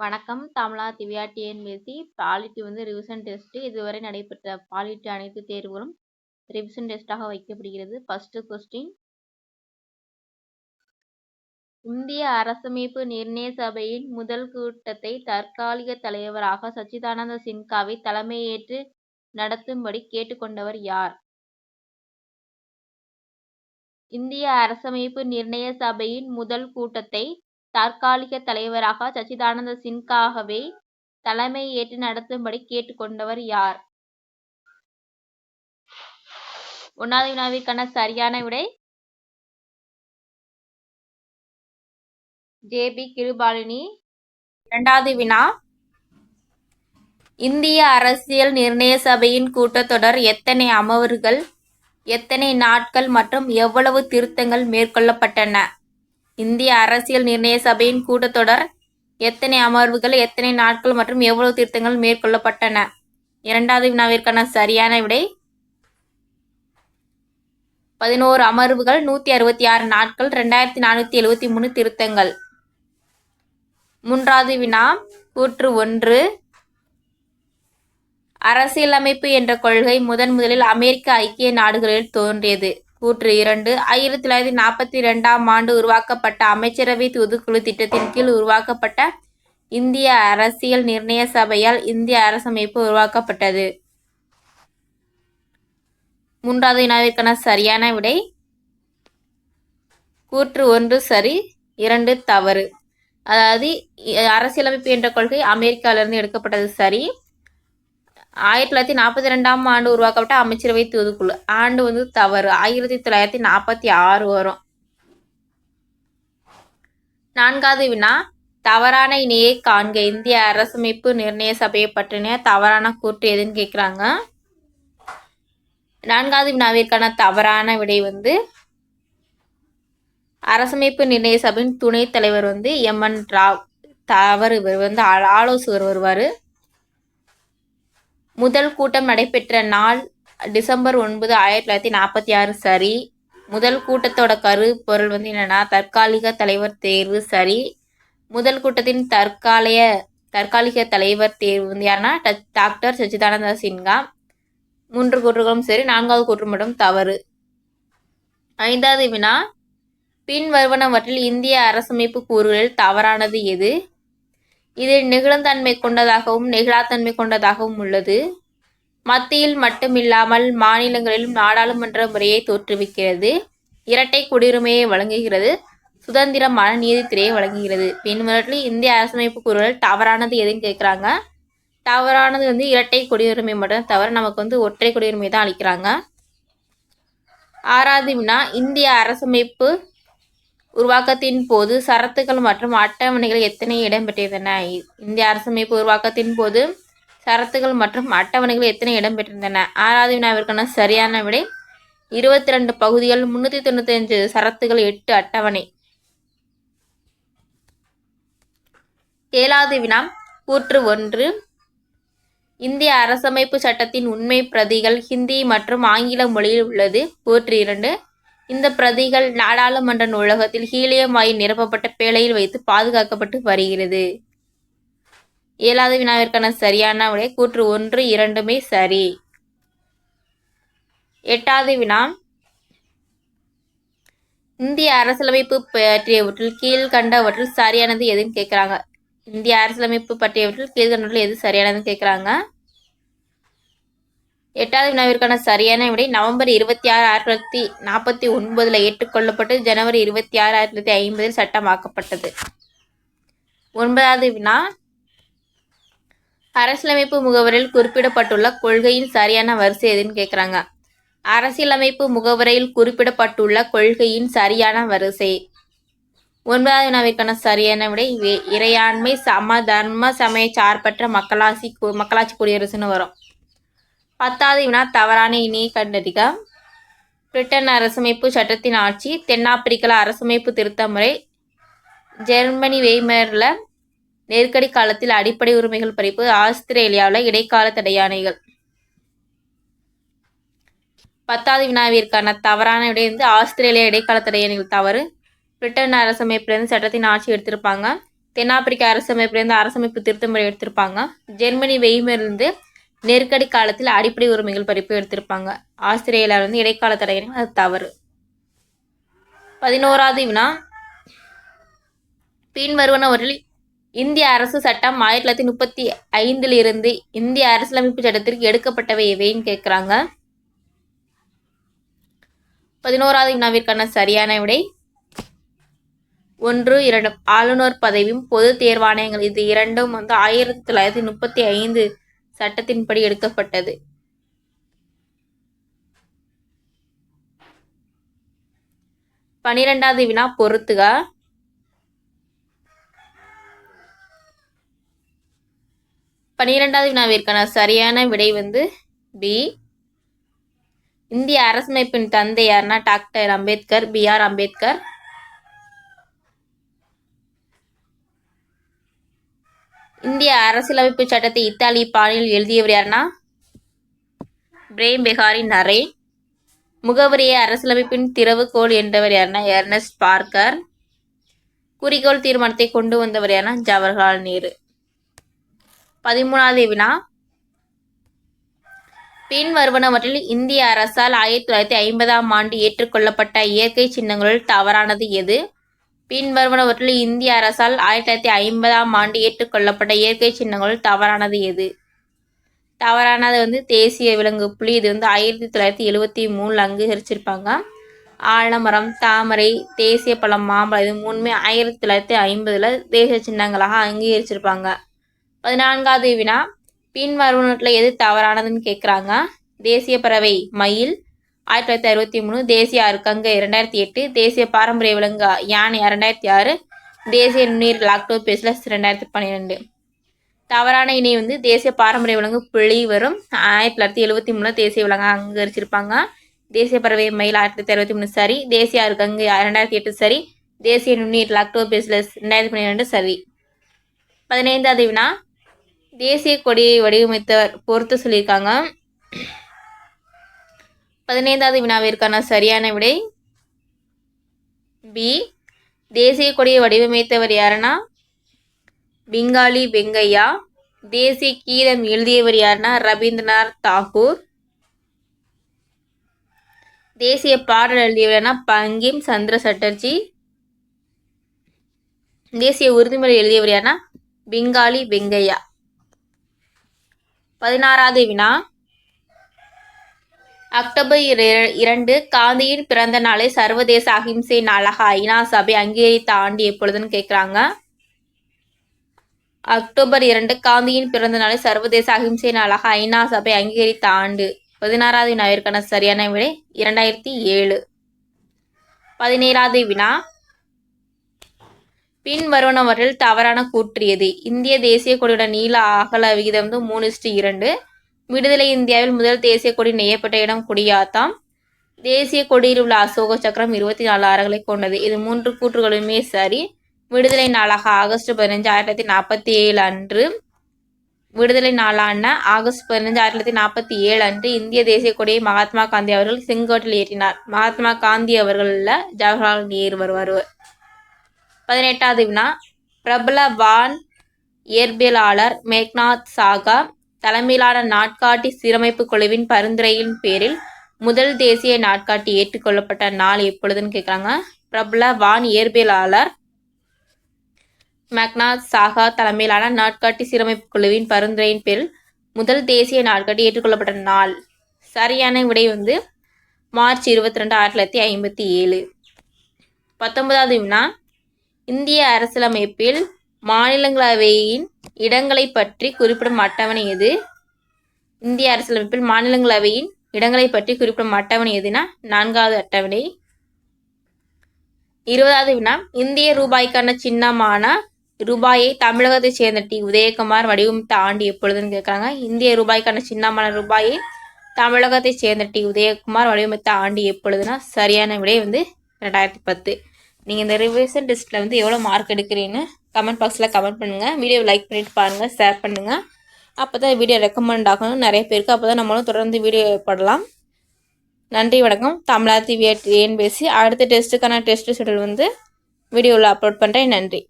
வணக்கம். தமிழா Divya TNPSC polity வந்து revision test இதுவரை நடைபெற்ற பாலிட்டி அனைத்து தேர்வுகளும் ரிவிஷன் டெஸ்ட்டாக வைக்கப்படுகிறது. ஃபஸ்ட்டு கொஸ்டின் இந்திய அரசமைப்பு நிர்ணய சபையின் முதல் கூட்டத்தை தற்காலிக தலைவராக சச்சிதானந்த சின்காவை தலைமையேற்று நடத்தும்படி கேட்டுக்கொண்டவர் யார்? இந்திய அரசமைப்பு நிர்ணய சபையின் முதல் கூட்டத்தை தற்காலிக தலைவராக சச்சிதானந்த சின்காகவே தலைமை ஏற்று நடத்தும்படி கேட்டுக்கொண்டவர் யார்? ஒன்றாவது வினாவிற்கான சரியான விடை? J B Kripalani. இரண்டாவது வினா. இந்திய அரசியல் நிர்ணய சபையின் கூட்டத்தொடர் எத்தனை அமர்வுகள் எத்தனை நாட்கள் மற்றும் எவ்வளவு திருத்தங்கள் மேற்கொள்ளப்பட்டன? இந்திய அரசியல் நிர்ணய சபையின் கூட்டத்தொடர் எத்தனை அமர்வுகள் எத்தனை நாட்கள் மற்றும் எவ்வளவு திருத்தங்கள் மேற்கொள்ளப்பட்டன? இரண்டாவது வினாவிற்கான சரியான விடை பதினோரு அமர்வுகள் நூற்றி அறுபத்தி ஆறு நாட்கள் ரெண்டாயிரத்தி நானூற்றி எழுபத்தி மூணு திருத்தங்கள். மூன்றாவது வினா கூற்று ஒன்று. அரசியலமைப்பு என்ற கொள்கை முதன் முதலில் அமெரிக்க ஐக்கிய நாடுகளில் தோன்றியது. கூற்று இரண்டு. ஆயிரத்தி தொள்ளாயிரத்தி நாற்பத்தி ரெண்டாம் ஆண்டு உருவாக்கப்பட்ட அமைச்சரவை தூதுக்குழு திட்டத்தின் கீழ் உருவாக்கப்பட்ட இந்திய அரசியல் நிர்ணய சபையால் இந்திய அரசமைப்பு உருவாக்கப்பட்டது. மூன்றாவது வினாவிற்கான சரியான விடை. கூற்று ஒன்று சரி இரண்டு தவறு. அதாவது அரசியலமைப்பு என்ற கொள்கை அமெரிக்காவிலிருந்து எடுக்கப்பட்டது சரி. ஆயிரத்தி தொள்ளாயிரத்தி நாற்பத்தி ரெண்டாம் ஆண்டு உருவாக்கப்பட்ட அமைச்சரவை தூதுக்குழு. ஆண்டு வந்து தவறு. ஆயிரத்தி தொள்ளாயிரத்தி நாற்பத்தி ஆறு வரும். நான்காவது வினா. தவறான இணையை காண்க. இந்திய அரசமைப்பு நிர்ணய சபையை பற்றின தவறான கூற்று எதுன்னு கேட்குறாங்க நான்காவது வினாவிற்கான தவறான விடை வந்து அரசமைப்பு நிர்ணய சபையின் துணைத் தலைவர் வந்து எம் என் ராவ். தவறு. இவர் வந்து ஆலோசகர் வருவார். முதல் கூட்டம் நடைபெற்ற நாள் டிசம்பர் ஒன்பது ஆயிரத்தி தொள்ளாயிரத்தி நாற்பத்தி ஆறு சரி. முதல் கூட்டத்தோட கரு பொருள் வந்து என்னென்னா தற்காலிக தலைவர் தேர்வு சரி. முதல் கூட்டத்தின் தற்காலிக தற்காலிக தலைவர் தேர்வு வந்து யாருன்னா டாக்டர் சச்சிதானந்த சின்ஹா. மூன்று கூற்றுகளும் சரி நான்காவது கூற்று மட்டும் தவறு. ஐந்தாவது வினா பின் வருவனவற்றில் இந்திய அரசமைப்பு கூறுகளில் தவறானது எது? இது நெகிழந்தன்மை கொண்டதாகவும் நெகிழாத்தன்மை கொண்டதாகவும் உள்ளது. மத்தியில் மட்டுமில்லாமல் மாநிலங்களிலும் நாடாளுமன்ற முறையை தோற்றுவிக்கிறது. இரட்டை குடியுரிமையை வழங்குகிறது. சுதந்திரமான நீதித்துறையை வழங்குகிறது. பின்வரத்தில் இந்திய அரசமைப்பு கூறுகள் தவறானது எதுன்னு கேட்குறாங்க தவறானது வந்து இரட்டை குடியுரிமை மட்டும் தவிர நமக்கு வந்து ஒற்றை குடியுரிமை தான் அளிக்கிறாங்க. ஆறாவது வினா இந்திய அரசமைப்பு உருவாக்கத்தின் போது சரத்துகள் மற்றும் அட்டவணைகள் எத்தனை இடம்பெற்றிருந்தன? இந்திய அரசமைப்பு உருவாக்கத்தின் போது சரத்துகள் மற்றும் அட்டவணைகள் எத்தனை இடம்பெற்றிருந்தன? ஆறாவது வினாவிற்கான சரியான விடை இருபத்தி ரெண்டு பகுதிகள் முன்னூற்றி தொண்ணூற்றி அஞ்சு சரத்துகள் எட்டு அட்டவணை. ஏழாவது வினா கூற்று ஒன்று. இந்திய அரசமைப்பு சட்டத்தின் உண்மை பிரதிகள் ஹிந்தி மற்றும் ஆங்கில மொழியில் உள்ளது. கூற்று இரண்டு. இந்த பிரதிகள் நாடாளுமன்ற நூலகத்தில் ஹீலியம் வாயு நிரப்பப்பட்ட பேழையில் வைத்து பாதுகாக்கப்பட்டு வருகிறது. ஏழாவது வினாவிற்கான சரியான விடை கூற்று ஒன்று இரண்டுமே சரி. எட்டாவது வினா. இந்திய அரசியலமைப்பு பற்றியவற்றில் கீழ்கண்டவற்றில் சரியானது எதுன்னு கேட்குறாங்க இந்திய அரசியலமைப்பு பற்றியவற்றில் கீழ்கண்டவற்றில் எது சரியானதுன்னு கேட்குறாங்க எட்டாவது வினாவிற்கான சரியான விடை நவம்பர் இருபத்தி ஆறு ஆயிரத்தி தொள்ளாயிரத்தி நாற்பத்தி ஒன்பதில் ஏற்றுக்கொள்ளப்பட்டு ஜனவரி இருபத்தி ஆறு ஆயிரத்தி தொள்ளாயிரத்தி ஐம்பதில் சட்டமாக்கப்பட்டது. ஒன்பதாவது வினா. அரசியலமைப்பு முகவரில் குறிப்பிடப்பட்டுள்ள கொள்கையின் சரியான வரிசை எதுன்னு கேட்குறாங்க அரசியலமைப்பு முகவரையில் குறிப்பிடப்பட்டுள்ள கொள்கையின் சரியான வரிசை. ஒன்பதாவது வினாவிற்கான சரியான விடை இறையாண்மை சம தர்ம சமய சார்பற்ற மக்களாட்சி மக்களாட்சி குடியரசுன்னு வரும். பத்தாவது வினா தவறான இணையை கண்டறிக பிரிட்டன் அரசமைப்பு சட்டத்தின் ஆட்சி தென்னாப்பிரிக்கல அரசமைப்பு திருத்த முறை ஜெர்மனி வெய்மரில் நெருக்கடி காலத்தில் அடிப்படை உரிமைகள் பறிப்பு ஆஸ்திரேலியாவில் இடைக்கால தடையானைகள் பத்தாவது வினாவிற்கான தவறான விடை வந்து ஆஸ்திரேலியா இடைக்கால தடையானைகள் தவறு. பிரிட்டன் அரசமைப்புலேருந்து சட்டத்தின் ஆட்சி எடுத்திருப்பாங்க. தென்னாப்பிரிக்க அரசமைப்புலேருந்து அரசமைப்பு திருத்தமுறை எடுத்திருப்பாங்க. ஜெர்மனி வெய்மரிலிருந்து நெருக்கடி காலத்தில் அடிப்படை உரிமைகள் பறிப்பு எடுத்திருப்பாங்க. ஆஸ்திரேலியாவில் வந்து இடைக்கால தடைகள் அது தவறு. பதினோராவது வினா. பின்வருவனவற்றில் இந்திய அரசு சட்டம் ஆயிரத்தி தொள்ளாயிரத்தி முப்பத்தி ஐந்தில் இருந்து இந்திய அரசியலமைப்பு சட்டத்திற்கு எடுக்கப்பட்டவை எவைன்னு கேட்குறாங்க பதினோராவது வினாவிற்கான சரியான விடை. ஒன்று இரண்டு. ஆளுநர் பதவியும் பொது தேர்வாணையங்கள். இது இரண்டும் வந்து ஆயிரத்தி தொள்ளாயிரத்தி முப்பத்தி ஐந்து சட்டத்தின்படி எடுக்கப்பட்டது. பனிரெண்டாவது வினா பொறுத்துக. பனிரெண்டாவது வினாவிற்கான சரியான விடை வந்து பி. இந்திய அரசமைப்பின் தந்தை யாருன்னா doctor Ambedkar B. R. Ambedkar. இந்திய அரசியலமைப்பு சட்டத்தை இத்தாலி பாணியில் எழுதியவர் யாருன்னா பிரேம் பெஹாரி நரே. முகவரியை அரசியலமைப்பின் திறவுகோல் என்றவர் யாருன்னா எர்னஸ்ட் பார்க்கர். குறிக்கோள் தீர்மானத்தை கொண்டு வந்தவர் யாருன்னா ஜவஹர்லால் நேரு. பதிமூணாவது வினா. பின் வருவனவற்றில் இந்திய அரசால் ஆயிரத்தி தொள்ளாயிரத்தி ஐம்பதாம் ஆண்டு ஏற்றுக்கொள்ளப்பட்ட இயற்கை சின்னங்களுள் தவறானது எது? பின்வருவனவற்றில் இந்திய அரசால் ஆயிரத்தி தொள்ளாயிரத்தி ஐம்பதாம் ஆண்டு ஏற்றுக்கொள்ளப்பட்ட இயற்கை சின்னங்கள் தவறானது எது? தவறானது வந்து தேசிய விலங்கு புலி. இது வந்து ஆயிரத்தி தொள்ளாயிரத்தி எழுவத்தி மூணில் அங்கீகரிச்சிருப்பாங்க. ஆலமரம் தாமரை தேசிய பழம் மாம்பழம் இது மூணுமே ஆயிரத்தி தொள்ளாயிரத்தி ஐம்பதில் தேசிய சின்னங்களாக அங்கீகரிச்சிருப்பாங்க. பதினான்காவது வினா பின்வருவனத்தில் எது தவறானதுன்னு கேட்குறாங்க தேசிய பறவை மயில் ஆயிரத்தி தொள்ளாயிரத்தி அறுபத்தி மூணு தேசிய அருக்கங்கு இரண்டாயிரத்தி எட்டு தேசிய பாரம்பரிய விலங்கு யானை இரண்டாயிரத்தி ஆறு தேசிய நுண்ணீர் லாக்டோபேஸ்லஸ் ரெண்டாயிரத்தி பன்னிரெண்டு. தவறான இணை வந்து தேசிய பாரம்பரிய விலங்கு புலி வரும். ஆயிரத்தி தொள்ளாயிரத்தி எழுபத்தி மூணில் தேசிய விலங்காக அங்கீகரிச்சிருப்பாங்க. தேசிய பறவை மயில் ஆயிரத்தி தொள்ளாயிரத்தி அறுபத்தி மூணு சரி. தேசிய அருக்கங்கு ரெண்டாயிரத்தி எட்டு சரி. தேசிய நுண்ணீர் லாக்டோபேஸ்லஸ் ரெண்டாயிரத்தி பன்னிரெண்டு சரி. பதினைந்தாவது வினா தேசிய கொடியை வடிவமைத்தவர் பொறுத்து சொல்லியிருக்காங்க. பதினைந்தாவது வினாவிற்கான சரியான விடை? பி. தேசிய கொடியை வடிவமைத்தவர் யாருன்னா? பெங்காலி வெங்கையா. தேசிய கீதம் எழுதியவர் யாருன்னா? ரவீந்திரநாத் தாகூர். தேசிய பாடல் எழுதியவர்னா பங்கிம் சந்திர சட்டர்ஜி. தேசிய உறுதிமொழி எழுதியவர் யாருன்னா? பெங்காலி வெங்கையா. பதினாறாவது வினா. அக்டோபர் இரண்டு காந்தியின் பிறந்த நாளை சர்வதேச அகிம்சை நாளாக ஐநா சபை அங்கீகரித்த ஆண்டு எப்பொழுதுன்னு கேட்குறாங்க அக்டோபர் இரண்டு காந்தியின் பிறந்த நாளை சர்வதேச அகிம்சை நாளாக ஐநா சபை அங்கீகரித்த ஆண்டு பதினாறாவது வினாவிற்கான சரியான விடை இரண்டாயிரத்தி ஏழு. பதினேழாவது வினா. பின்வருவனவற்றில் தவறான கூற்றியது. இந்திய தேசிய கொடியுடன் நீள அகல விகிதம் வந்து மூணு இரண்டு. விடுதலை இந்தியாவில் முதல் தேசிய கொடி நெய்யப்பட்ட இடம் குடியாத்தாம். தேசிய கொடியில் உள்ள அசோக சக்கரம் இருபத்தி நாலு ஆறுகளை கொண்டது. இது மூன்று கூற்றுகளுமே சரி. விடுதலை நாளாக ஆகஸ்ட் பதினஞ்சு ஆயிரத்தி தொள்ளாயிரத்தி நாற்பத்தி ஏழு அன்று. விடுதலை நாளான ஆகஸ்ட் பதினஞ்சு ஆயிரத்தி தொள்ளாயிரத்தி நாற்பத்தி ஏழு அன்று இந்திய தேசிய கொடியை மகாத்மா காந்தி அவர்கள் செங்கோட்டில் ஏற்றினார். மகாத்மா காந்தி அவர்களில் ஜவஹர்லால் நேரு வருவார். பதினெட்டாவது வினா. பிரபல வான் இயற்பியலாளர் மேக்நாத் சாகா தலைமையிலான நாட்காட்டி சீரமைப்பு குழுவின் பரிந்துரையின் பேரில் முதல் தேசிய நாட்காட்டி ஏற்றுக்கொள்ளப்பட்ட நாள் எப்பொழுதுன்னு கேட்குறாங்க பிரபல வான் இயற்பியலாளர் மேக்நாத் சாகா தலைமையிலான நாட்காட்டி சீரமைப்பு குழுவின் பரிந்துரையின் பேரில் முதல் தேசிய நாட்காட்டி ஏற்றுக்கொள்ளப்பட்ட நாள். சரியான விடை வந்து மார்ச் இருபத்தி ரெண்டு ஆயிரத்தி தொள்ளாயிரத்தி ஐம்பத்தி ஏழு. பத்தொன்பதாவது இந்திய அரசியலமைப்பில் மாநிலங்களவையின் இடங்களை பற்றி குறிப்பிடும் அட்டவணை எது? இந்திய அரசியலமைப்பில் மாநிலங்களவையின் இடங்களை பற்றி குறிப்பிடும் அட்டவணை எதுனா? நான்காவது அட்டவணை. இருபதாவது வினா இந்திய ரூபாய்க்கான சின்னமான ரூபாயை தமிழகத்தை சேர்ந்த டி. உதயகுமார் வடிவமைத்த ஆண்டு எப்பொழுதுன்னு கேட்குறாங்க. இந்திய ரூபாய்க்கான சின்னமான ரூபாயை தமிழகத்தை சேர்ந்த டி. உதயகுமார் வடிவமைத்த ஆண்டு எப்பொழுதுனா சரியான விடை வந்து ரெண்டாயிரத்தி பத்து. நீங்கள் இந்த ரிவிஷன் டெஸ்ட்டில் வந்து எவ்வளோ மார்க் எடுக்கிறீன்னு கமெண்ட் பாக்ஸில் கமெண்ட் பண்ணுங்கள் வீடியோ லைக் பண்ணிவிட்டு பாருங்கள் ஷேர் பண்ணுங்கள் அப்போ தான் வீடியோ ரெக்கமெண்ட் ஆகணும். நிறைய பேருக்கு அப்போ தான் நம்மளும் தொடர்ந்து வீடியோ போடலாம். நன்றி வணக்கம். தமிழா வியட் பேசி அடுத்த டெஸ்ட்டுக்கான டெஸ்ட் ஷெடியூல் வந்து வீடியோவில் அப்லோட் பண்ணுறேன் நன்றி.